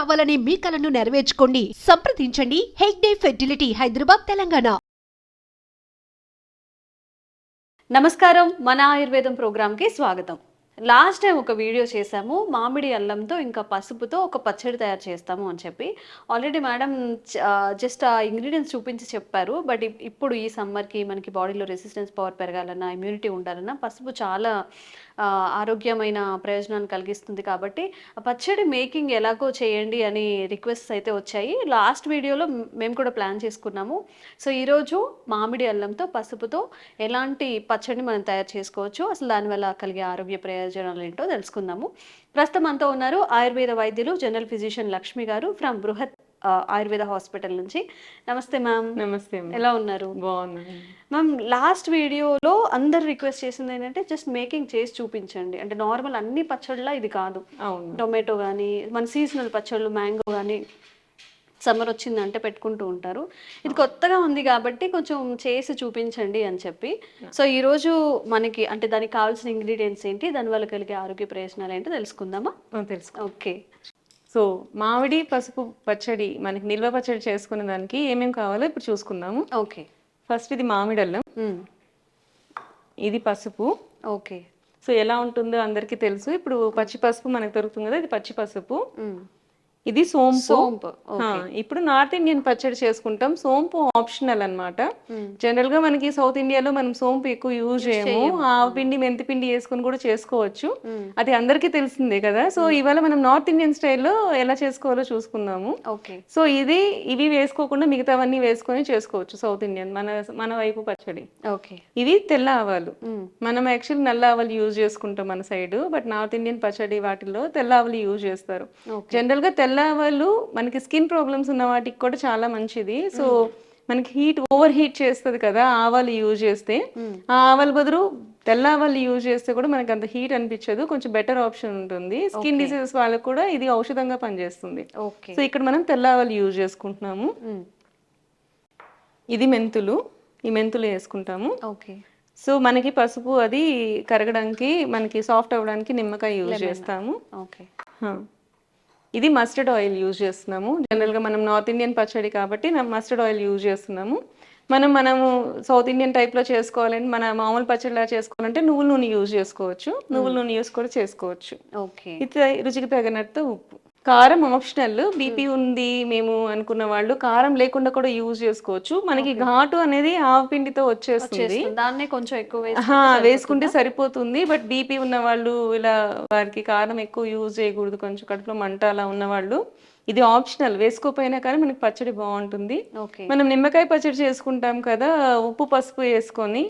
కావాలనే మీ కలను నెరవేర్చుకోండి. సంప్రదించండి. హెగ్డే ఫెర్టిలిటీ హైదరాబాద్ తెలంగాణ. నమస్కారం. మన ఆయుర్వేదం ప్రోగ్రామ్కి స్వాగతం. లాస్ట్ టైం ఒక వీడియో చేశాము. మామిడి అల్లంతో ఇంకా పసుపుతో ఒక పచ్చడి తయారు చేస్తాము అని చెప్పి. ఆల్రెడీ మేడం జస్ట్ ఆ ఇంగ్రీడియంట్స్ చూపించి చెప్పారు. బట్ ఇప్పుడు ఈ సమ్మర్కి మనకి బాడీలో రెసిస్టెన్స్ పవర్ పెరగాలన్నా ఇమ్యూనిటీ ఉండాలన్నా పసుపు చాలా ఆరోగ్యమైన ప్రయోజనాన్ని కలిగిస్తుంది కాబట్టి ఆ పచ్చడి మేకింగ్ ఎలాగో చేయండి అని రిక్వెస్ట్ అయితే వచ్చాయి. లాస్ట్ వీడియోలో మేము కూడా ప్లాన్ చేసుకున్నాము. సో ఈరోజు మామిడి అల్లంతో పసుపుతో ఎలాంటి పచ్చడిని మనం తయారు చేసుకోవచ్చు? అసలు దానివల్ల కలిగే ఆరోగ్య ప్రయోజనాలు ఏంటో తెలుసుకుందాము. ప్రస్తుతం అంతా ఉన్నారు ఆయుర్వేద వైద్యులు జనరల్ ఫిజిషియన్ లక్ష్మి గారు ఫ్రమ్ బృహత్ ఆయుర్వేద హాస్పిటల్ నుంచి. నమస్తే మ్యామ్. నమస్తే. ఎలా ఉన్నారు? బాగున్నాను మ్యామ్ లాస్ట్ వీడియోలో అందరు రిక్వెస్ట్ చేసింది ఏంటంటే జస్ట్ మేకింగ్ చేసి చూపించండి. అంటే నార్మల్ అన్ని పచ్చళ్ళ ఇది కాదు. టొమాటో కానీ మన సీజనల్ పచ్చళ్ళు మ్యాంగో కానీ సమ్మర్ వచ్చిందంటే పెట్టుకుంటూ ఉంటారు. ఇది కొత్తగా ఉంది కాబట్టి కొంచెం చేసి చూపించండి అని చెప్పి. సో ఈరోజు మనకి అంటే దానికి కావాల్సిన ఇంగ్రీడియంట్స్ ఏంటి? దానివల్ల కలిగే ఆరోగ్య ప్రయోజనాలు ఏంటో తెలుసుకుందామా? తెలుసు ఓకే. సో మామిడి పసుపు పచ్చడి మనకి నిల్వ పచ్చడి చేసుకునే దానికి ఏమేమి కావాలో ఇప్పుడు చూసుకుందాము. ఓకే. ఫస్ట్ ఇది మామిడి అల్లం. ఇది పసుపు. ఓకే. సో ఎలా ఉంటుందో అందరికీ తెలుసు. ఇప్పుడు పచ్చి పసుపు మనకు దొరుకుతుంది కదా ఇది పచ్చి పసుపు. ఇది సోంపు. సోంపు ఇప్పుడు నార్త్ ఇండియన్ పచ్చడి చేసుకుంటాం. సోంపు ఆప్షనల్ అన్నమాట. జనరల్గా మనకి సౌత్ ఇండియాలో మనం సోంపు ఎక్కువ యూజ్ చేయము. ఆ పిండి మెంతి పిండి వేసుకొని కూడా చేసుకోవచ్చు. అది అందరికీ తెలిసిందే కదా. సో ఇవాళ మనం నార్త్ ఇండియన్ స్టైల్లో ఎలా చేసుకోవాలో చూసుకుందాము. సో ఇది ఇవి వేసుకోకుండా మిగతావన్నీ వేసుకొని చేసుకోవచ్చు సౌత్ ఇండియన్ మన మన వైపు పచ్చడి. ఓకే. ఇవి తెల్ల ఆవాలు. మనం యాక్చువల్ నల్ల ఆవాలు యూజ్ చేసుకుంటాం మన సైడ్ బట్ నార్త్ ఇండియన్ పచ్చడి వాటిలో తెల్ల ఆవాలు యూజ్ చేస్తారు. జనరల్గా తెల్ల ఆవాలు మనకి స్కిన్ ప్రాబ్లమ్స్ ఉన్న వాటికి కూడా చాలా మంచిది. సో మనకి హీట్ ఓవర్ హీట్ చేస్తుంది కదా ఆవాలు యూజ్ చేస్తే. ఆ ఆవాల బదులు తెల్ల ఆవాలు యూజ్ చేస్తే కూడా మనకి అంత హీట్ అనిపించదు కొంచెం బెటర్ ఆప్షన్ ఉంటుంది. స్కిన్ డిసీజెస్ వాళ్ళకి కూడా ఇది ఔషధంగా పనిచేస్తుంది. సో ఇక్కడ మనం తెల్ల ఆవాలు యూజ్ చేసుకుంటున్నాము. ఇది మెంతులు ఈ మెంతులు వేసుకుంటాము. ఓకే. సో మనకి పసుపు అది కరగడానికి మనకి సాఫ్ట్ అవ్వడానికి నిమ్మకాయ యూజ్ చేస్తాము. ఓకే. ఇది మస్టర్డ్ ఆయిల్ యూజ్ చేస్తున్నాము. జనరల్గా మనం నార్త్ ఇండియన్ పచ్చడి కాబట్టి మస్టర్డ్ ఆయిల్ యూజ్ చేస్తున్నాము. మనం మనము సౌత్ ఇండియన్ టైప్లో చేసుకోవాలని మన మామూలు పచ్చడిలా చేసుకోవాలంటే నువ్వుల నూనె యూజ్ చేసుకోవచ్చు. నువ్వుల నూనె యూజ్ కూడా చేసుకోవచ్చు. ఓకే ఇది రుచికి తగినట్టు ఉప్పు. కారం ఆప్షనల్ బీపీ ఉంది మేము అనుకున్న వాళ్ళు కారం లేకుండా కూడా యూజ్ చేసుకోవచ్చు. మనకి ఘాటు అనేది ఆవు పిండితో వచ్చేస్తుంది. దాన్నే కొంచెం ఎక్కువ వేసుకుంటే సరిపోతుంది? బట్ బీపీ ఉన్న వాళ్ళు ఇలా వారికి కారం ఎక్కువ యూజ్ చేయకూడదు. కొంచెం కడుపులో మంట అలా ఉన్న వాళ్ళు. ఇది ఆప్షనల్ వేసుకోపోయినా కానీ మనకి పచ్చడి బాగుంటుంది. మనం నిమ్మకాయ పచ్చడి చేసుకుంటాం కదా ఉప్పు పసుపు వేసుకొని.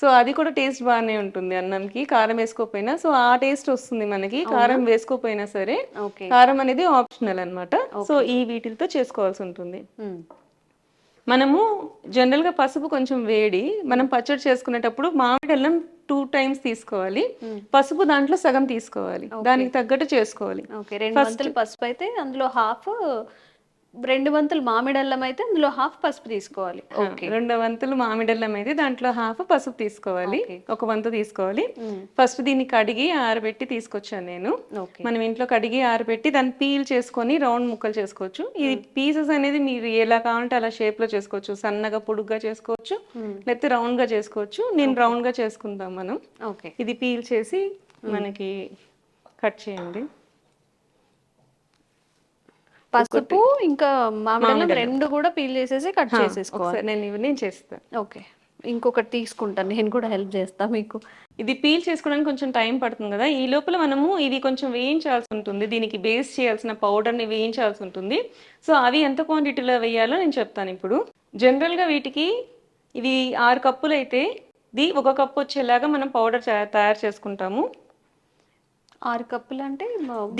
సో అది కూడా టేస్ట్ బాగానే ఉంటుంది అన్నంకి. కారం వేసుకోపోయినా సో ఆ టేస్ట్ వస్తుంది మనకి. కారం వేసుకోపోయినా సరే కారం అనేది ఆప్షనల్ అన్నమాట. సో ఈ వీటితో చేసుకోవాల్సి ఉంటుంది. మనము జనరల్గా పసుపు కొంచెం వేడి మనం పచ్చడి చేసుకునేటప్పుడు మామిడి అల్లం టూ టైమ్స్ తీసుకోవాలి. పసుపు దాంట్లో సగం తీసుకోవాలి. దానికి తగ్గట్టు చేసుకోవాలి. పసుపు అయితే అందులో హాఫ్ రెండు వంతులు మామిడి అల్లం అయితే అందులో హాఫ్ పసుపు తీసుకోవాలి. ఓకే. రెండు వంతులు మామిడల్లం అయితే దాంట్లో హాఫ్ పసుపు తీసుకోవాలి. ఒక వంతు తీసుకోవాలి. ఫస్ట్ దీన్ని కడిగి ఆరబెట్టి తీసుకొచ్చాను నేను. మనం ఇంట్లో కడిగి ఆరబెట్టి దాన్ని పీల్ చేసుకొని రౌండ్ ముక్కలు చేసుకోవచ్చు. ఈ పీసెస్ అనేది మీరు ఎలా కావాలంటే అలా షేప్లో చేసుకోవచ్చు. సన్నగా పొడుగ్గా చేసుకోవచ్చు. లేకపోతే రౌండ్గా చేసుకోవచ్చు. నేను రౌండ్గా చేసుకుందాం మనం. ఓకే. ఇది పీల్ చేసి మనకి కట్ చేయండి. పసుపు ఇంకా మామిడి రెండు కూడా పీల్ చేసేసి కట్ చేసేసుకోవాలి. నేను ఇవి నేను చేస్తాను ఓకే. ఇంకొకటి తీసుకుంటాను. నేను కూడా హెల్ప్ చేస్తా మీకు. ఇది పీల్ చేసుకోవడానికి కొంచెం టైం పడుతుంది కదా. ఈ లోపల మనము ఇవి కొంచెం వేయించాల్సి ఉంటుంది. దీనికి బేస్ చేయాల్సిన పౌడర్ని వేయించాల్సి ఉంటుంది. సో అవి ఎంత క్వాంటిటీలో వేయాలో నేను చెప్తాను ఇప్పుడు. జనరల్గా వీటికి ఇవి ఆరు కప్పులు అయితే ఇది ఒక కప్పు వచ్చేలాగా మనం పౌడర్ తయారు చేసుకుంటాము. ఆరు కప్పులు అంటే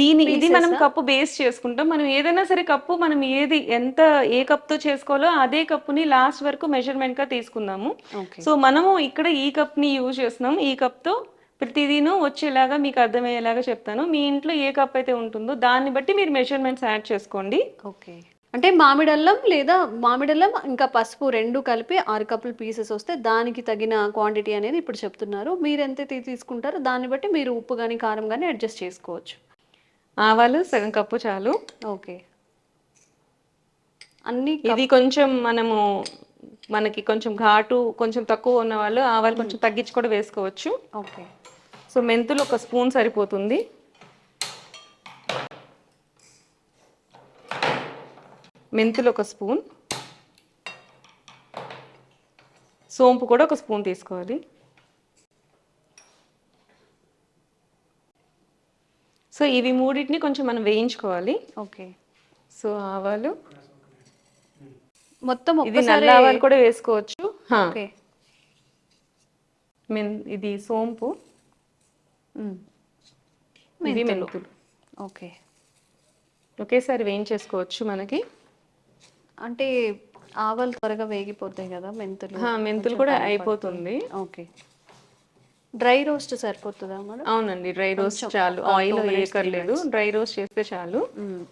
దీని ఇది మనం కప్పు బేస్ చేసుకుంటాం. మనం ఏదైనా సరే కప్పు మనం ఏది ఎంత ఏ కప్తో చేసుకోవాలో అదే కప్పుని లాస్ట్ వరకు మెజర్మెంట్గా తీసుకుందాము. సో మనము ఇక్కడ ఈ కప్ని యూజ్ చేస్తున్నాం. ఈ కప్తో ప్రతిదీను వచ్చేలాగా మీకు అర్థమయ్యేలాగా చెప్తాను. మీ ఇంట్లో ఏ కప్ అయితే ఉంటుందో దాన్ని బట్టి మీరు మెజర్మెంట్స్ యాడ్ చేసుకోండి. ఓకే. అంటే మామిడల్లం లేదా మామిడల్లం ఇంకా పసుపు రెండు కలిపి ఆరు కప్పులు పీసెస్ వస్తే దానికి తగిన క్వాంటిటీ అనేది ఇప్పుడు చెప్తున్నారు. మీరు ఎంత తీసుకుంటారో దాన్ని బట్టి మీరు ఉప్పు కానీ కారం కానీ అడ్జస్ట్ చేసుకోవచ్చు. ఆవాలు సగం కప్పు చాలు. ఓకే. అన్ని ఇది కొంచెం మనము మనకి కొంచెం ఘాటు కొంచెం తక్కువ ఉన్న వాళ్ళు ఆవాలు కొంచెం తగ్గించి కూడా వేసుకోవచ్చు. ఓకే. సో మెంతులు ఒక స్పూన్ సరిపోతుంది. మెంతులు ఒక స్పూన్. సోంపు కూడా ఒక స్పూన్ తీసుకోవాలి. సో ఇవి మూడింటిని కొంచెం మనం వేయించుకోవాలి. ఓకే. సో ఆవాలు. మొత్తం ఇది నల్ల ఆవాలు కూడా వేసుకోవచ్చు. మెన్ ఇది సోంపు. మెంతులు. మెంతులు. ఓకే. ఒకేసారి వేయించేసుకోవచ్చు మనకి. అంటే ఆవాలు త్వరగా వేగిపోతాయి కదా మెంతులు మెంతులు కూడా అయిపోతుంది. ఓకే. డ్రై రోస్ట్ సరిపోతుందా మేడం? అవునండి డ్రై రోస్ట్ చాలు. ఆయిల్ వేయక్కర్లేదు. డ్రై రోస్ట్ చేస్తే చాలు. ఉమ్.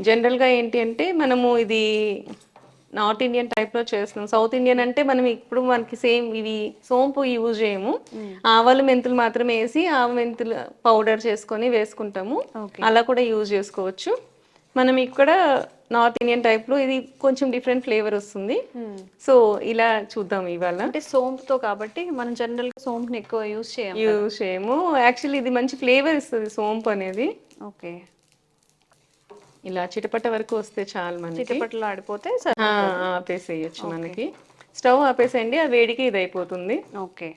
జనరల్గా ఏంటి అంటే మనము ఇది నార్త్ ఇండియన్ టైప్లో చేస్తున్నాం. సౌత్ ఇండియన్ అంటే మనం ఇప్పుడు మనకి సేమ్ ఇవి సోంపు యూజ్ చేయము. ఆవాలు మెంతులు మాత్రమే వేసి ఆవ మెంతులు పౌడర్ చేసుకొని వేసుకుంటాము. అలా కూడా యూజ్ చేసుకోవచ్చు. మనం ఇక్కడ నార్త్ ఇండియన్ టైప్లో ఇది కొంచెం డిఫరెంట్ ఫ్లేవర్ వస్తుంది. ఉమ్. సో ఇలా చూద్దాం ఇవాళ. అంటే సోంపుతో కాబట్టి మనం జనరల్గా సోంపుని ఎక్కువ యూజ్ చేయం యూజ్ చేయము. యాక్చువల్లీ ఇది మంచి ఫ్లేవర్ ఇస్తుంది సోంపు అనేది. ఓకే. ఇలా చిటపట వరకు వస్తే చాలు మనకి. చిటపట్లు ఆడిపోతే ఆపేసేయచ్చు మనకి. స్టవ్ ఆపేసేయండి ఆ వేడికి ఇది అయిపోతుంది ఓకే.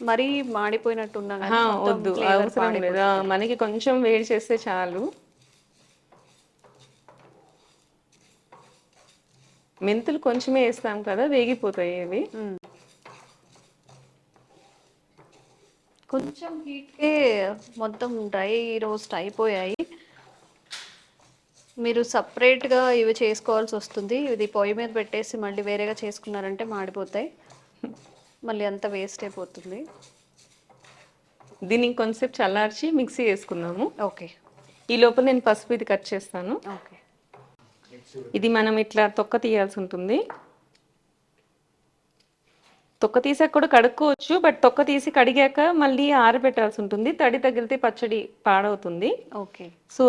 మరీ మాడిపోయినట్టు వద్దు అవసరం. లేదు. మనకి కొంచెం వేడి చేస్తే చాలు. మెంతులు కొంచెమే వేస్తాం కదా వేగిపోతాయి ఇవి. ఉమ్. కొంచెం హీట్కే మొత్తం డ్రై రోస్ట్ అయిపోయాయి. మీరు సపరేట్గా ఇవి చేసుకోవాల్సి వస్తుంది. ఇది పొయ్యి మీద పెట్టేసి మళ్ళీ వేరేగా చేసుకున్నారంటే మాడిపోతాయి. మళ్ళీ అంత వేస్ట్ అయిపోతుంది. దీన్ని కొంచెంసేపు చల్లార్చి మిక్సీ వేసుకుందాము. ఓకే. ఈ లోపల నేను పసుపు ఇది కట్ చేస్తాను. ఓకే. ఇది మనం ఇట్లా తొక్క తీయాల్సి ఉంటుంది. తొక్క తీసాక కూడా కడుక్కోవచ్చు బట్ తొక్క తీసి కడిగాక మళ్ళీ ఆరబెట్టాల్సి ఉంటుంది. తడి తగిలితే పచ్చడి పాడవుతుంది. ఓకే. సో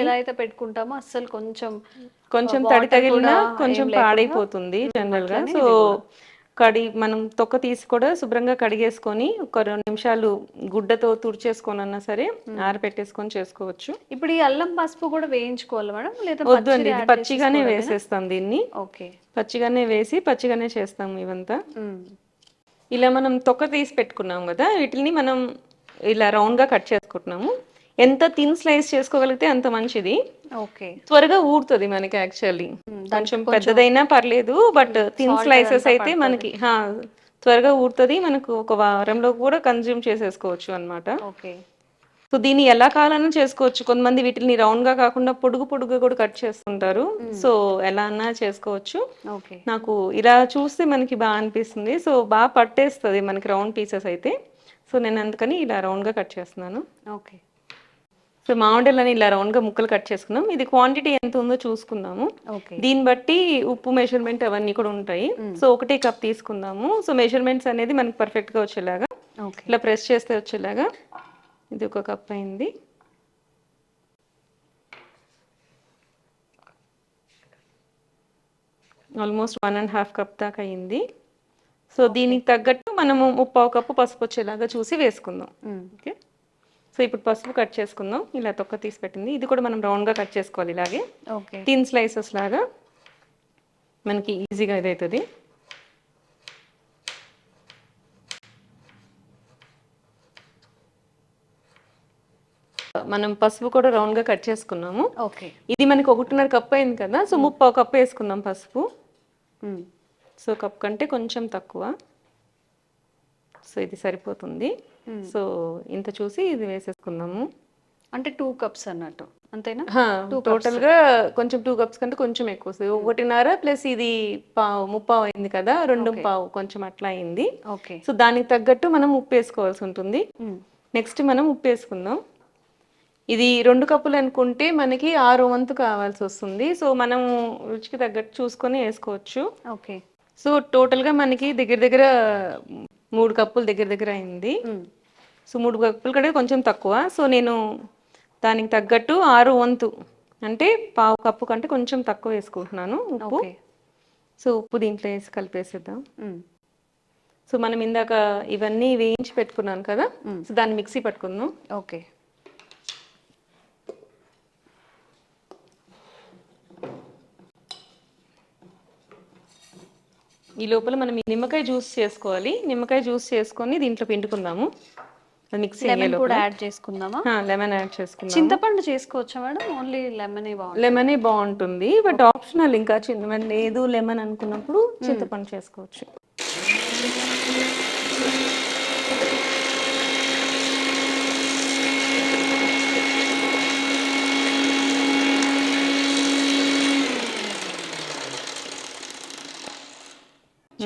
ఎలా అయితే పెట్టుకుంటామో అస్సలు కొంచెం కొంచెం తడి తగిలినా కొంచెం పాడైపోతుంది జనరల్గా. సో కడి మనం తొక్క తీసి కూడా శుభ్రంగా కడిగేసుకొని ఒక రెండు నిమిషాలు గుడ్డతో తుడిచేసుకొని అన్నా సరే ఆరబెట్టేసుకొని చేసుకోవచ్చు. ఇప్పుడు ఈ అల్లం పసుపు కూడా వేయించుకోవాలి మేడం? లేదా వద్దు అండి ఇది పచ్చిగానే వేసేస్తాం దీన్ని. ఓకే. పచ్చిగానే వేసి పచ్చిగానే చేస్తాం ఇవంతా. ఇలా మనం తొక్క తీసి పెట్టుకున్నాం కదా వీటిని మనం ఇలా రౌండ్గా కట్ చేసుకుంటున్నాము. ఎంత థిన్ స్లైస్ చేసుకోగలిగితే అంత మంచిది. ఓకే. త్వరగా ఊరుతుంది మనకి యాక్చువల్లీ కొంచెం పెద్దదైనా పర్లేదు బట్ థిన్ స్లైసెస్ అయితే మనకి త్వరగా ఊరుతుంది మనకు ఒక వారంలో కూడా కన్జ్యూమ్ చేసేసుకోవచ్చు అన్నమాట. ఓకే. సో దీన్ని ఎలా కావాలన్నా చేసుకోవచ్చు? కొంతమంది వీటిని రౌండ్గా కాకుండా పొడుగు పొడుగు కూడా కట్ చేస్తుంటారు. సో ఎలా అన్నా చేసుకోవచ్చు. నాకు ఇలా చూస్తే మనకి బాగా అనిపిస్తుంది. సో బాగా పట్టేస్తుంది మనకి రౌండ్ పీసెస్ అయితే. సో నేను అందుకని ఇలా రౌండ్గా కట్ చేస్తున్నాను. ఓకే. సో మామిడిలని ఇలా రౌండ్గా ముక్కలు కట్ చేసుకున్నాం ఇది క్వాంటిటీ ఎంత ఉందో చూసుకుందాము. దీన్ని బట్టి ఉప్పు మెజర్మెంట్ అవన్నీ కూడా ఉంటాయి. సో ఒకటే కప్ తీసుకుందాము. సో మెజర్మెంట్స్ అనేది మనకి పర్ఫెక్ట్గా వచ్చేలాగా ఇలా ప్రెస్ చేస్తే వచ్చేలాగా ఇది ఒక కప్ అయింది. Almost one and half cup దాకా అయింది. సో దీనికి తగ్గట్టు మనము ముప్పావు కప్పు పసుపు వచ్చేలాగా చూసి వేసుకుందాం. ఓకే? సో ఇప్పుడు పసుపు కట్ చేసుకుందాం. ఇలా తొక్క తీసి పెట్టింది. ఇది కూడా మనం రౌండ్గా కట్ చేసుకోవాలి ఇలాగే. ఓకే. థిన్ స్లైసెస్ లాగా మనకి ఈజీగా ఇదవుతుంది మనం పసుపు కూడా రౌండ్గా కట్ చేసుకున్నాము. ఓకే. ఇది మనకి ఒకటిన్నర కప్ అయింది కదా సో ముప్పావు కప్ వేసుకుందాం పసుపు. సో కప్ కంటే కొంచెం తక్కువ. సో ఇది సరిపోతుంది. సో ఇంత చూసి ఇది వేసేసుకుందాము. అంటే టూ కప్స్ అన్నట్టు అంతేనా? టోటల్గా కొంచెం టూ కప్స్ కంటే కొంచెం ఎక్కువ వస్తుంది. ఒకటిన్నర ప్లస్ ఇది పావు ముప్పావు అయింది కదా రెండు పావు కొంచెం అట్లా అయింది. ఓకే సో దానికి తగ్గట్టు మనం ఉప్పు వేసుకోవాల్సి ఉంటుంది. నెక్స్ట్ మనం ఉప్పు వేసుకుందాం. ఇది రెండు కప్పులు అనుకుంటే మనకి ఆరు వంతు కావాల్సి వస్తుంది. సో మనం రుచికి తగ్గట్టు చూసుకొని వేసుకోవచ్చు. ఓకే సో టోటల్గా మనకి దగ్గర దగ్గర మూడు కప్పులు దగ్గర దగ్గర అయింది. సో మూడు కప్పులు కంటే కొంచెం తక్కువ. సో నేను దానికి తగ్గట్టు ఆరు వంతు అంటే పావు కప్పు కంటే కొంచెం తక్కువ వేసుకుంటున్నాను ఉప్పు. సో ఉప్పు దీంట్లో వేసి కలిపేసేద్దాం. సో మనం ఇందాక ఇవన్నీ వేయించి పెట్టుకున్నాను కదా. సో దాన్ని మిక్సీ పట్టుకుందాం. ఓకే. ఈ లోపల మనం ఈ నిమ్మకాయ జ్యూస్ చేసుకోవాలి. నిమ్మకాయ జ్యూస్ చేసుకొని దీంట్లో పిండుకుందాము. మిక్సీ లెమన్ కూడా యాడ్ చేసుకుందామా? లెమన్ యాడ్ చేసుకుందాం చింతపండు చేసుకోవచ్చా మేడం? ఓన్లీ లెమనే బాగుంటుంది. లెమనే బాగుంటుంది. బట్ ఆప్షనల్ ఇంకా చిన్న లేదు లెమన్ అనుకున్నప్పుడు చింతపండు చేసుకోవచ్చు.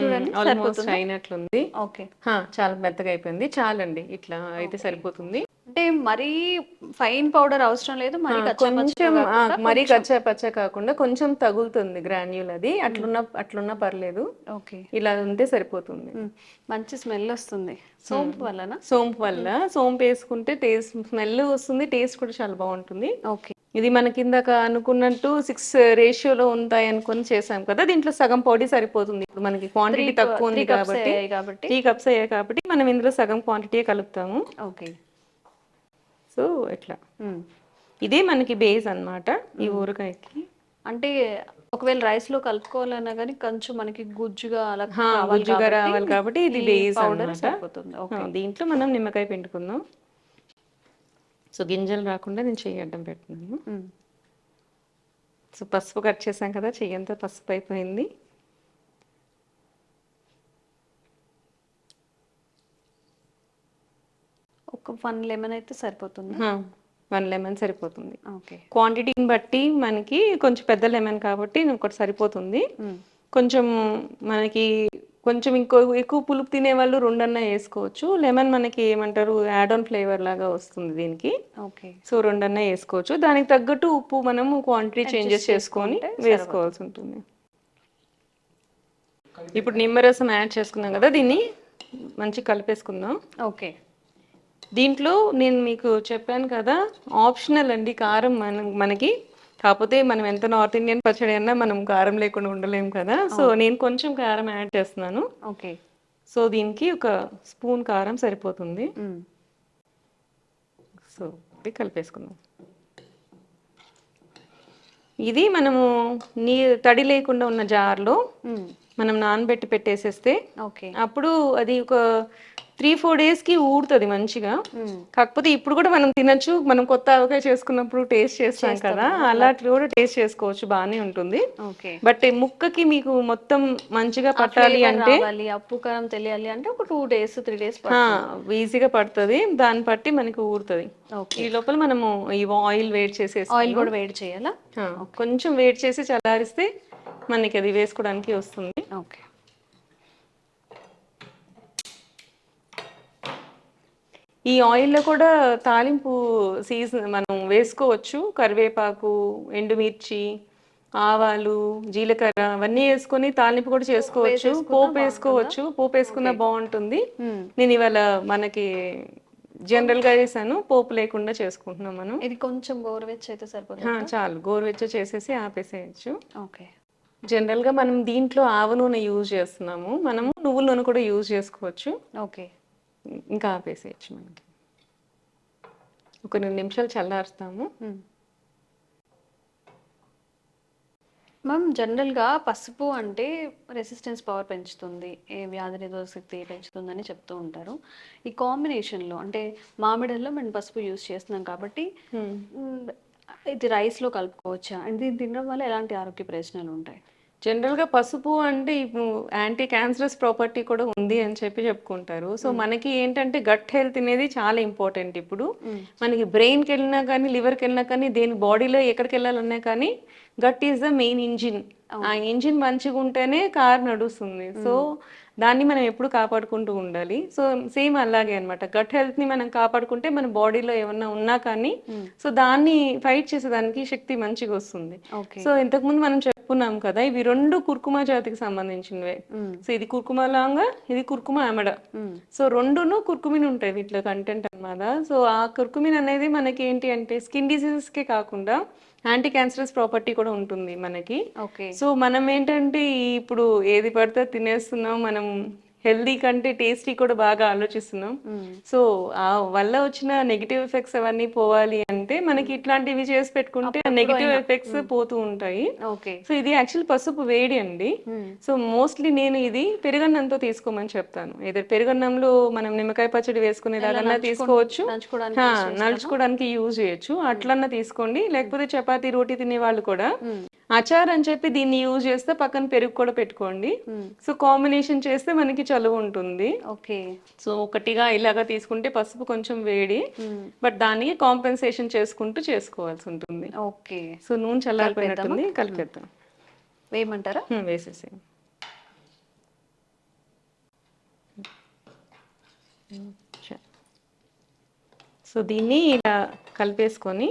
చూడండి ఆల్మోస్ట్ అయినట్లుంది. ఓకే హా, చాలా మెత్తగా అయిపోయింది. చాలండి ఇట్లా అయితే సరిపోతుంది. అంటే మరీ ఫైన్ పౌడర్ అవసరం లేదు మరీ కొంచెం మరీ కచ్చా పచ్చ కాకుండా కొంచెం తగులుతుంది గ్రాన్యూల్ అది. అట్లున్న అట్లున్నా పర్లేదు. ఓకే. ఇలా ఉంటే సరిపోతుంది. మంచి స్మెల్ వస్తుంది. సోంపు వలన సోంపు వల్ల. సోంపు వేసుకుంటే టేస్ట్ స్మెల్ వస్తుంది టేస్ట్ కూడా చాలా బాగుంటుంది. ఓకే. ఇది మనకి ఇందాక అనుకున్నట్టు సిక్స్ రేషియోలో ఉంటాయి అనుకుని చేసాం కదా దీంట్లో సగం పొడి సరిపోతుంది. ఇప్పుడు మనకి క్వాంటిటీ తక్కువ ఉంది కాబట్టి త్రీ కప్స్ అయ్యాయి కాబట్టి మనం ఇందులో సగం క్వాంటిటీ కలుపుతాము. ఓకే. సో ఇట్లా ఇదే మనకి బేస్ అన్నమాట ఈ ఊరగాయకి. అంటే ఒకవేళ రైస్లో కలుపుకోవాలన్నా కానీ కొంచెం మనకి గుజ్జుగా అలా గుజ్జుగా రావాలి కాబట్టి ఇది బేస్ దీంట్లో మనం నిమ్మకాయ పిండుకుందాం. సో గింజలు రాకుండా నేను చెయ్యి అడ్డం మ్మ్. సో పసుపు కట్ చేసాం కదా చెయ్యి అంతా పసుపు అయిపోయింది. ఒక వన్ లెమన్ అయితే సరిపోతుంది? వన్ లెమన్ సరిపోతుంది. ఓకే. క్వాంటిటీని బట్టి మనకి కొంచెం పెద్ద లెమన్ కాబట్టి ఒకటి సరిపోతుంది. కొంచెం మనకి కొంచెం ఇంకో ఎక్కువ పులుపు తినే వాళ్ళు రెండన్నా వేసుకోవచ్చు. లెమన్ మనకి ఏమంటారు? యాడ్ ఆన్ ఫ్లేవర్ లాగా వస్తుంది దీనికి. ఓకే. సో రెండన్నా వేసుకోవచ్చు. దానికి తగ్గట్టు ఉప్పు మనము క్వాంటిటీ చేంజెస్ చేసుకొని వేసుకోవాల్సి ఉంటుంది. ఇప్పుడు నిమ్మరసం యాడ్ చేసుకున్నాం కదా దీన్ని? మంచి కలిపేసుకుందాం. ఓకే. దీంట్లో నేను మీకు చెప్పాను కదా ఆప్షనల్ అండి కారం మనం మనకి. కాకపోతే మనం ఎంత నార్త్ ఇండియన్ పచ్చడి అన్నా మనం కారం లేకుండా ఉండలేం కదా. సో నేను కొంచెం కారం యాడ్ చేస్తున్నాను. ఓకే. సో దీనికి ఒక స్పూన్ కారం సరిపోతుంది. సో ఇది కలిపేసుకుందాం. ఇది మనము నీ తడి లేకుండా ఉన్న జార్లో మనం నానబెట్టి పెట్టేసేస్తే ఓకే. అప్పుడు అది ఒక త్రీ ఫోర్ డేస్కి ఊడుతుంది మంచిగా. కాకపోతే ఇప్పుడు కూడా మనం తినచ్చు మనం కొత్త ఆవకాయ చేసుకున్నప్పుడు టేస్ట్ చేస్తాం కదా అలాంటి కూడా టేస్ట్ చేసుకోవచ్చు బాగానే ఉంటుంది. బట్ ముక్కకి మీకు మొత్తం మంచిగా పట్టాలి అంటే అప్పు కారం తెలియాలి అంటే ఒక టూ డేస్ త్రీ డేస్ ఈజీగా పడుతుంది దాన్ని బట్టి మనకి ఊరుతుంది. ఈ లోపల మనము ఈ ఆయిల్ వేడి చేసేసి ఆయిల్ కూడా వేడి చేయాలా? కొంచెం వేడి చేసి చల్లారిస్తే మనకి అది వేసుకోవడానికి వస్తుంది. ఓకే. ఈ ఆయిల్లో కూడా తాలింపు సీజన్ మనం వేసుకోవచ్చు. కరివేపాకు ఎండుమిర్చి ఆవాలు జీలకర్ర అవన్నీ వేసుకొని తాలింపు కూడా చేసుకోవచ్చు. పోపు వేసుకోవచ్చు. పోపు వేసుకున్నా బాగుంటుంది. నేను ఇవాళ మనకి జనరల్గా చేశాను. పోపు లేకుండా చేసుకుంటున్నాం మనం. ఇది కొంచెం గోరువెచ్చ అయితే సరిపోతుంది? చాలు. గోరువెచ్చ చేసేసి ఆపేసేయచ్చు. ఓకే. జనరల్గా మనం దీంట్లో ఆవ నూనె యూజ్ చేస్తున్నాము. మనము నువ్వుల నూనె కూడా యూజ్ చేసుకోవచ్చు. ఓకే. ఇంకా ఆపేసేయచ్చు మనకి. ఒక రెండు నిమిషాలు చల్లారుస్తాము. మ్యామ్ జనరల్గా పసుపు అంటే రెసిస్టెన్స్ పవర్ పెంచుతుంది. ఏ వ్యాధి నిరోధక శక్తి పెంచుతుందని చెప్తూ ఉంటారు. ఈ కాంబినేషన్లో అంటే మామిడిలో మేము పసుపు యూస్ చేస్తున్నాం కాబట్టి ఇది రైస్లో కలుపుకోవచ్చా? అండ్ దీన్ని తినడం వల్ల ఎలాంటి ఆరోగ్య ప్రయోజనాలు ఉంటాయి? జనరల్గా పసుపు అంటే ఇప్పుడు యాంటీ క్యాన్సరస్ ప్రాపర్టీ కూడా ఉంది అని చెప్పి చెప్పుకుంటారు. సో మనకి ఏంటంటే గట్ హెల్త్ అనేది చాలా ఇంపార్టెంట్ ఇప్పుడు. మనకి బ్రెయిన్కి వెళ్ళినా కానీ లివర్కి వెళ్ళినా కానీ దేని బాడీలో ఎక్కడికి వెళ్ళాలన్నా కానీ gut is the main engine. ఆ ఇంజిన్ మంచిగా ఉంటేనే కార్ నడుస్తుంది. సో దాన్ని మనం ఎప్పుడు కాపాడుకుంటూ ఉండాలి. సో సేమ్ అలాగే అన్నమాట. గట్ హెల్త్ని మనం కాపాడుకుంటే మన బాడీలో ఏమన్నా ఉన్నా కానీ సో దాన్ని ఫైట్ చేసేదానికి శక్తి మంచిగా వస్తుంది. సో ఇంతకు ముందు మనం చెప్పుకున్నాం కదా ఇవి రెండు కుర్కుమా జాతికి సంబంధించినవే. సో ఇది కుర్కుమా లాంగ ఇది కుర్కుమా ఆమడ. సో రెండును కుర్కుమిన్ ఉంటాయి వీటిలో కంటెంట్ అన్నమాట. సో ఆ కుర్కుమిన్ అనేది మనకి ఏంటి అంటే స్కిన్ డిసీజెస్ కే కాకుండా యాంటీ క్యాన్సరస్ ప్రాపర్టీ కూడా ఉంటుంది మనకి. ఓకే సో మనం ఏంటంటే ఇప్పుడు ఏది పడితే తినేస్తున్నాం మనం హెల్దీ కంటే టేస్టీ కూడా బాగా ఆలోచిస్తున్నాం. సో ఆ వల్ల వచ్చిన నెగిటివ్ ఎఫెక్ట్స్ అవన్నీ పోవాలి అంటే మనకి ఇట్లాంటివి చేసి పెట్టుకుంటే నెగిటివ్ ఎఫెక్ట్స్ పోతూ ఉంటాయి. ఓకే. సో ఇది యాక్చువల్ పసుపు వేడి అండి. సో మోస్ట్లీ నేను ఇది పెరుగన్నంతో తీసుకోమని చెప్తాను. ఏదో పెరుగన్నంలో మనం నిమ్మకాయ పచ్చడి వేసుకునేలాగన్నా తీసుకోవచ్చు. నలుచుకోవడానికి యూజ్ చేయొచ్చు. అట్లన్నా తీసుకోండి. లేకపోతే చపాతీ రోటీ తినే వాళ్ళు కూడా అచార్ అని చెప్పి దీన్ని యూజ్ చేస్తే పక్కన పెరుగు కూడా పెట్టుకోండి. సో కాంబినేషన్ చేస్తే మనకి చలువ ఉంటుంది. ఓకే. సో ఒకటిగా ఇలాగా తీసుకుంటే పసుపు కొంచెం వేడి. బట్ దానికి కాంపెన్సేషన్ చేసుకుంటూ చేసుకోవాల్సి ఉంటుంది. ఓకే. సో నూనె చల్లారిపోయినట్టుంది కలిపేద్దాం. వేయమంటారా? వేసేసి సో దీన్ని ఇలా కలిపేసుకొని.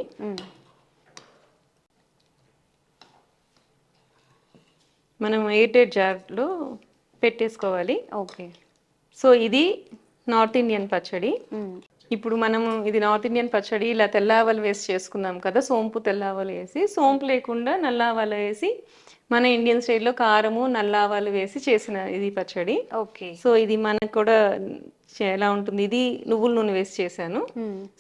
మనం ఎయిటెడ్ జార్లో పెట్టేసుకోవాలి. ఓకే. సో ఇది నార్త్ ఇండియన్ పచ్చడి. ఇప్పుడు మనము ఇది నార్త్ ఇండియన్ పచ్చడి ఇలా తెల్లావలు వేసి చేసుకున్నాం కదా సోంపు తెల్లావలు వేసి సోంపు లేకుండా నల్లావాలు వేసి మన ఇండియన్ స్టైల్లో కారము నల్లావాలు వేసి చేసిన ఇది పచ్చడి. ఓకే. సో ఇది మనకు కూడా ఎలా ఉంటుంది ఇది నువ్వుల నూనె వేసి చేశాను.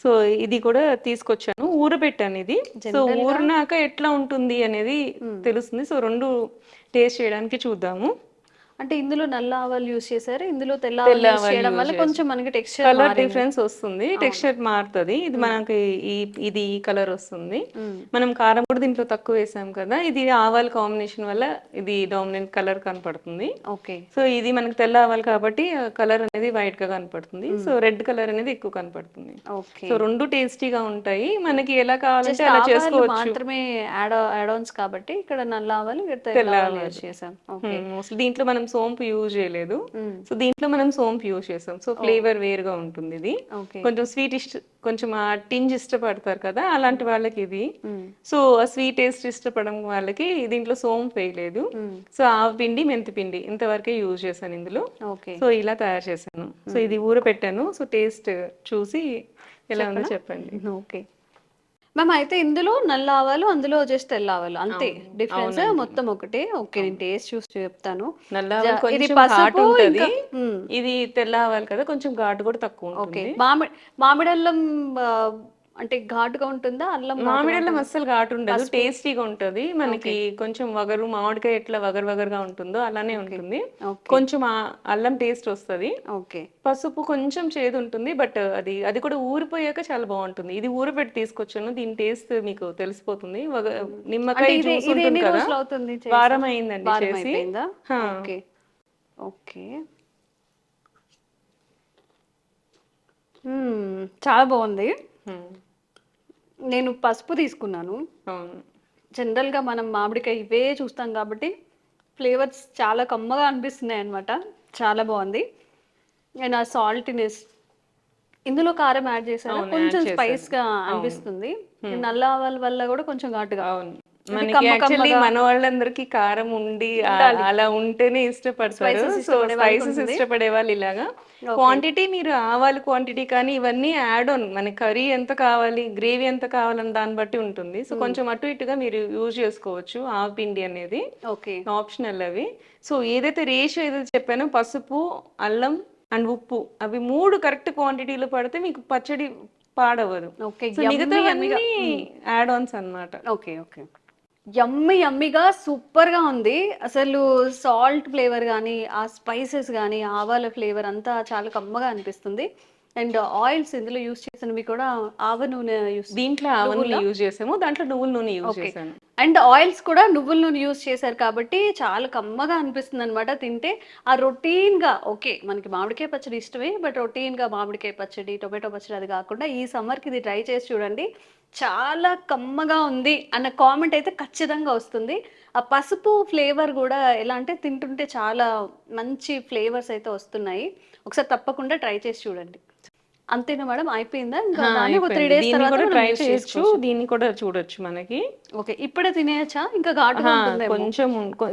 సో ఇది కూడా తీసుకొచ్చాను ఊరబెట్టాను ఇది. సో ఊరినాక ఎట్లా ఉంటుంది అనేది తెలుస్తుంది. సో రెండు టేస్ట్ చేయడానికి చూద్దాము. అంటే ఇందులో నల్ల ఆవాలు యూస్ చేశారు? ఇందులో తెల్ల ఆవాలు యూస్ చేయడం వల్ల కొంచెం మనకి టెక్స్చర్ కలర్ డిఫరెన్స్ వస్తుంది. టెక్స్చర్ మారుతుంది. ఇది మనకి ఈ ఇది ఈ కలర్ వస్తుంది. మనం కారం కూడా దీంట్లో తక్కువ వేసాం కదా ఇది ఆవాల కాంబినేషన్ వల్ల ఇది డామినెంట్ కలర్ కనపడుతుంది. ఓకే. సో ఇది మనకి తెల్ల ఆవాలు కాబట్టి కలర్ అనేది వైట్గా కనపడుతుంది. సో రెడ్ కలర్ అనేది ఎక్కువ కనపడుతుంది. ఓకే. సో రెండు టేస్టీగా ఉంటాయి. మనకి ఎలా కావాలంటే అలా చేసుకోవచ్చు. మాత్రమే యాడ్ ఆన్స్ కాబట్టి ఇక్కడ నల్ల ఆవాలు తెల్ల ఆవాలు యూస్ చేసాం ఓకే. మోస్ట్లీ దీంట్లో మనం సోంపు యూజ్ చేయలేదు. సో దీంట్లో మనం సోంపు యూజ్ చేసాం సో ఫ్లేవర్ వేరుగా ఉంటుంది ఇది. కొంచెం స్వీట్ ఇష్ట కొంచెం ఆ టింజ్ ఇష్టపడతారు కదా అలాంటి వాళ్ళకి ఇది. సో ఆ స్వీట్ టేస్ట్ ఇష్టపడడం వాళ్ళకి దీంట్లో సోంపు వేయలేదు. సో ఆవ పిండి మెంతి పిండి ఇంతవరకే యూజ్ చేశాను ఇందులో. సో ఇలా తయారు చేశాను. సో ఇది ఊర పెట్టాను సో టేస్ట్ చూసి ఎలా ఉందో చెప్పండి. ఓకే. మ్యామ్ అయితే ఇందులో నల్ల ఆవాలు అందులో జస్ట్ తెల్ల ఆవాలు అంతే. డిఫరెన్స్ మొత్తం ఒకటే. ఓకే నేను టేస్ట్ చూసి చెప్తాను. ఇది పసుపు ఉంటది. ఇది తెల్ల ఆవాలు కదా కొంచెం ఘాటు కూడా తక్కువ ఓకే. మామిడి మామిడి అల్లం అంటే ఘాటుగా ఉంటుందా? అల్లం ఘాటుగా మామిడిలో అస్సలు ఘాటు ఉండదు. టేస్టీగా ఉంటది. మనకి కొంచెం వగరు మామిడికాయ ఎట్లా వగరు వగరుగా ఉంటుందో అలానే ఉంటుంది. కొంచెం అల్లం టేస్ట్ వస్తది. ఓకే. పసుపు కొంచెం చేదు ఉంటుంది బట్ అది అది కూడా ఊరిపోయాక చాలా బాగుంటుంది. ఇది ఊరబెట్టి తీసుకొచ్చాను దీని టేస్ట్ మీకు తెలిసిపోతుంది. వగ- నిమ్మకాయ జ్యూస్ ఉంటుంది కదా? వారం అయిందండి చేసి. ఓకే. ఓకే. చాలా బాగుంది. నేను పసుపు తీసుకున్నాను. జనరల్గా మనం మామిడికాయ ఇవే చూస్తాం కాబట్టి ఫ్లేవర్స్ చాలా కమ్మగా అనిపిస్తున్నాయి అనమాట చాలా బాగుంది. అండ్ ఆ సాల్టీనెస్. ఇందులో కారం యాడ్ అవును, కొంచెం add చేశాను. స్పైస్గా అనిపిస్తుంది. నల్ల ఆవాల వల్ల కూడా కొంచెం ఘాటుగా. అవును. మనకి యాక్చువల్లీ. మన వాళ్ళందరికీ కారం ఉండి అలా ఉంటేనే ఇష్టపడతారు. So spices. ఇష్టపడే వాళ్ళు ఇలాగా. క్వాంటిటీ మీరు ఆవాల క్వాంటిటీ కానీ ఇవన్నీ యాడ్ ఆన్ మన కర్రీ ఎంత కావాలి గ్రేవీ ఎంత కావాలని దాన్ని బట్టి ఉంటుంది. సో కొంచెం అటు ఇటుగా మీరు యూజ్ చేసుకోవచ్చు ఆవ పిండి అనేది. ఓకే ఆప్షనల్ అవి. సో ఏదైతే రేషియో ఏదైతే చెప్పానో పసుపు అల్లం అండ్ ఉప్పు అవి మూడు కరెక్ట్ క్వాంటిటీలో పడితే మీకు పచ్చడి పాడవదు మిగతా యాడ్ ఆన్స్ అన్నమాట. ఓకే ఓకే యమ్మి యమ్మిగా సూపర్గా ఉంది. అసలు సాల్ట్ ఫ్లేవర్ కానీ ఆ స్పైసెస్ కానీ ఆవాల ఫ్లేవర్ అంతా చాలా కమ్మగా అనిపిస్తుంది. అండ్ ఆయిల్స్ ఇందులో యూస్ చేసినవి కూడా ఆవ నూనె యూస్ దీంట్లో ఆవ నూనె యూజ్ చేసాము. దాంట్లో నువ్వుల నూనె యూజ్ చేశాను. అండ్ ఆయిల్స్ కూడా నువ్వుల నూనె యూస్ చేశారు కాబట్టి చాలా కమ్మగా అనిపిస్తుంది అనమాట తింటే. ఆ రొటీన్గా ఓకే మనకి మామిడికాయ పచ్చడి ఇష్టమే బట్ రొటీన్గా మామిడికాయ పచ్చడి టొమాటో పచ్చడి అది కాకుండా ఈ సమ్మర్కి ఇది ట్రై చేసి చూడండి. చాలా కమ్మగా ఉంది అన్న కామెంట్ అయితే ఖచ్చితంగా వస్తుంది. ఆ పసుపు ఫ్లేవర్ కూడా ఎలా అంటే తింటుంటే చాలా మంచి ఫ్లేవర్స్ అయితే వస్తున్నాయి. ఒకసారి తప్పకుండా ట్రై చేసి చూడండి. అంతేనా మేడం? అయిపోయిందా? ఇంకా దాన్ని ఒక త్రీ డేస్ తర్వాత ట్రై చేయొచ్చు. దీన్ని కూడా చూడొచ్చు మనకి. ఓకే ఇప్పుడే తినేయచ్చా? ఇంకా ఉంటుందేమో? కొంచెం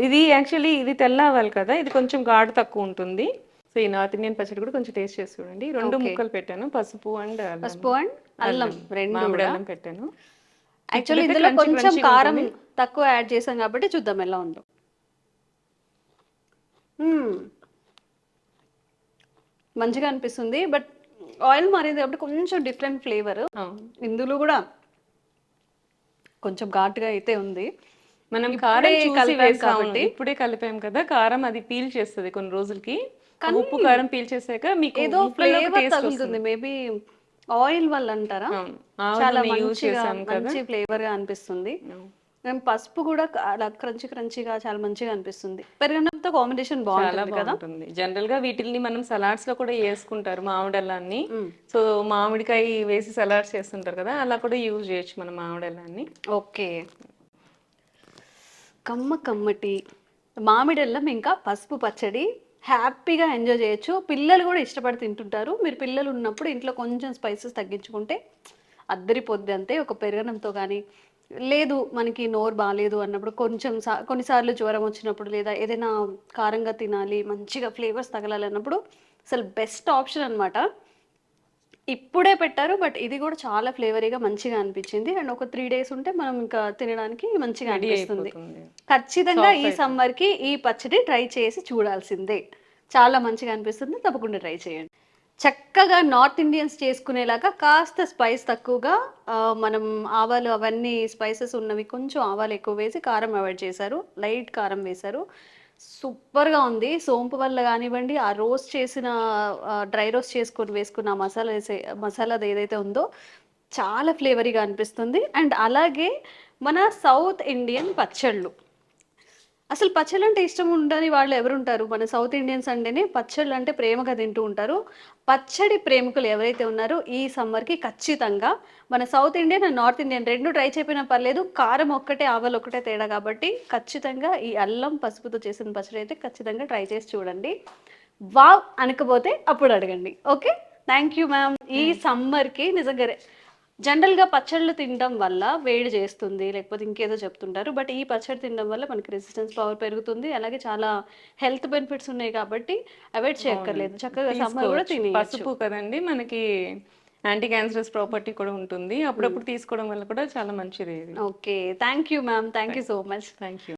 ఇది యాక్చువల్లీ ఇది తెల్ల ఆవాలు కదా ఇది కొంచెం ఘాటు తక్కువ ఉంటుంది. సో ఈ నార్త్ ఇండియన్ పచ్చడి కూడా కొంచెం టేస్ట్ చేసి చూడండి. రెండు ముక్కలు పెట్టాను పసుపు అండ్ పసుపు అండ్ అల్లం రెండు మామిడి. అల్లం పెట్టాను యాక్చువల్లీ ఇందులో కొంచెం కారం. తక్కువ యాడ్ చేసాం కాబట్టి చూద్దాం ఎలా ఉందో. మంచిగా అనిపిస్తుంది బట్ ఆయిల్ మారింది కాబట్టి కొంచెం డిఫరెంట్ ఫ్లేవర్. ఇందులో కూడా కొంచెం ఘాటుగా అయితే ఉంది మనం కారం కలిపాం కాబట్టి. ఇప్పుడే కలిపాం కదా కారం అది పీల్ చేస్తుంది కొన్ని రోజులకి ఉప్పు కారం పీల్ చేసాక మీకు ఏదో ఫ్లేవర్ తగులుతుంది. మేబీ ఆయిల్ వల్ల అంటారా చాలా మంచిగా. మంచి ఫ్లేవర్గా అనిపిస్తుంది పసుపు కూడా అలా క్రంచి క్రంచిగా చాలా మంచిగా అనిపిస్తుంది. పెరగడంతో కాంబినేషన్ బాగుంటుంది కదా? జనరల్గా వీటిని మనం సలాడ్స్లో కూడా వేసుకుంటారు మామిడల్లాన్ని. మ్మ్. సో మామిడికాయ వేసి సలాడ్స్ చేస్తుంటారు కదా అలా కూడా యూజ్ చేయొచ్చు మనం మామిడల్లాన్ని. ఓకే. కమ్మ కమ్మటి. మామిడల్లం ఇంకా పసుపు పచ్చడి హ్యాపీగా ఎంజాయ్ చేయొచ్చు. పిల్లలు కూడా ఇష్టపడి తింటుంటారు. మీరు పిల్లలు ఉన్నప్పుడు ఇంట్లో కొంచెం స్పైసెస్ తగ్గించుకుంటే అద్దరిపోద్ది అంతే. ఒక పెరగడంతో కానీ లేదు మనకి నోరు బాగాలేదు అన్నప్పుడు కొంచెం సా కొన్నిసార్లు జ్వరం వచ్చినప్పుడు లేదా ఏదైనా కారంగా తినాలి మంచిగా ఫ్లేవర్స్ తగలాలి అన్నప్పుడు అసలు బెస్ట్ ఆప్షన్ అనమాట ఇప్పుడే పెట్టారు బట్ ఇది కూడా చాలా ఫ్లేవరీగా మంచిగా అనిపించింది. అండ్ ఒక త్రీ డేస్ ఉంటే మనం ఇంకా తినడానికి మంచిగా అనిపిస్తుంది. ఖచ్చితంగా ఈ సమ్మర్కి ఈ పచ్చడి ట్రై చేసి చూడాల్సిందే. చాలా మంచిగా అనిపిస్తుంది. తప్పకుండా ట్రై చేయండి. చక్కగా నార్త్ ఇండియన్స్ చేసుకునేలాగా కాస్త స్పైస్ తక్కువగా మనం ఆవాలు అవన్నీ స్పైసెస్ ఉన్నవి కొంచెం ఆవాలు ఎక్కువ వేసి కారం అవాయిడ్ చేశారు. లైట్ కారం వేశారు. సూపర్గా ఉంది. సోంపు వల్ల కానివ్వండి ఆ రోస్ట్ చేసిన డ్రై రోస్ట్ చేసుకొని వేసుకున్న మసాలా వేసే మసాలాది ఏదైతే ఉందో చాలా ఫ్లేవరీగా అనిపిస్తుంది. అండ్ అలాగే మన సౌత్ ఇండియన్ పచ్చళ్ళు. అసలు పచ్చళ్ళు అంటే ఇష్టం ఉండని వాళ్ళు ఎవరుంటారు? మన సౌత్ ఇండియన్స్ అంటేనే పచ్చళ్ళు అంటే ప్రేమగా తింటూ ఉంటారు. పచ్చడి ప్రేమికులు ఎవరైతే ఉన్నారో ఈ సమ్మర్కి ఖచ్చితంగా మన south Indian and north Indian రెండు ట్రై చేయకపోయినా పర్లేదు. కారం ఒక్కటే ఆవలు ఒక్కటే తేడా కాబట్టి ఖచ్చితంగా ఈ అల్లం పసుపుతో చేసిన పచ్చడి అయితే ఖచ్చితంగా ట్రై చేసి చూడండి. వావ్! అనకపోతే అప్పుడు అడగండి. ఓకే? Thank you ma'am. ఈ సమ్మర్కి నిజంగా జనరల్గా పచ్చళ్ళు తినడం వల్ల వేడి చేస్తుంది లేకపోతే ఇంకేదో చెప్తుంటారు. బట్ ఈ పచ్చడి తినడం వల్ల మనకి రెసిస్టెన్స్ పవర్ పెరుగుతుంది. అలాగే చాలా హెల్త్ బెనిఫిట్స్ ఉన్నాయి కాబట్టి అవాయిడ్ చేయక్కర్లేదు. చక్కగా సమ్మర్ కూడా. తినేయచ్చు. పసుపు కదండి మనకి యాంటీ క్యాన్సరస్ ప్రాపర్టీ కూడా ఉంటుంది. అప్పుడప్పుడు తీసుకోవడం వల్ల కూడా చాలా మంచిది okay. Thank you ma'am. Thank you so much. Thank you